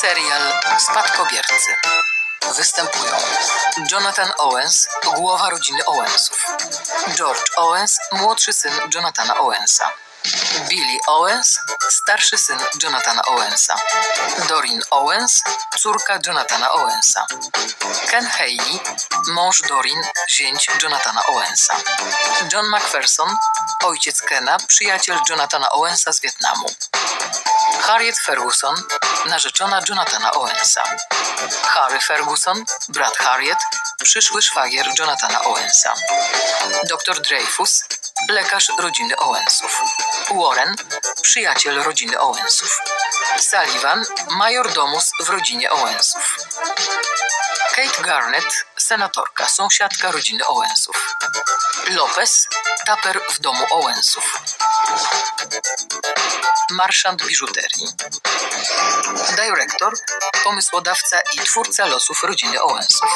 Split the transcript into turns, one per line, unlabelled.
Serial Spadkobiercy. Występują Jonathan Owens, głowa rodziny Owensów. George Owens, młodszy syn Jonathana Owensa. Billy Owens, starszy syn Jonathana Owensa. Doreen Owens, córka Jonathana Owensa. Ken Haley, mąż Doreen, zięć Jonathana Owensa. John McPherson, ojciec Kena, przyjaciel Jonathana Owensa z Wietnamu. Harriet Ferguson, narzeczona Jonathana Owensa. Harry Ferguson, brat Harriet, przyszły szwagier Jonathana Owensa. Dr Dreyfus, lekarz rodziny Owensów. Warren, przyjaciel rodziny Owensów. Sullivan, major domus w rodzinie Owensów. Kate Garnett, senatorka, sąsiadka rodziny Owensów. Lopez, taper w domu Owensów marszant biżuterii. Dyrektor, pomysłodawca i twórca losów rodziny Owensów.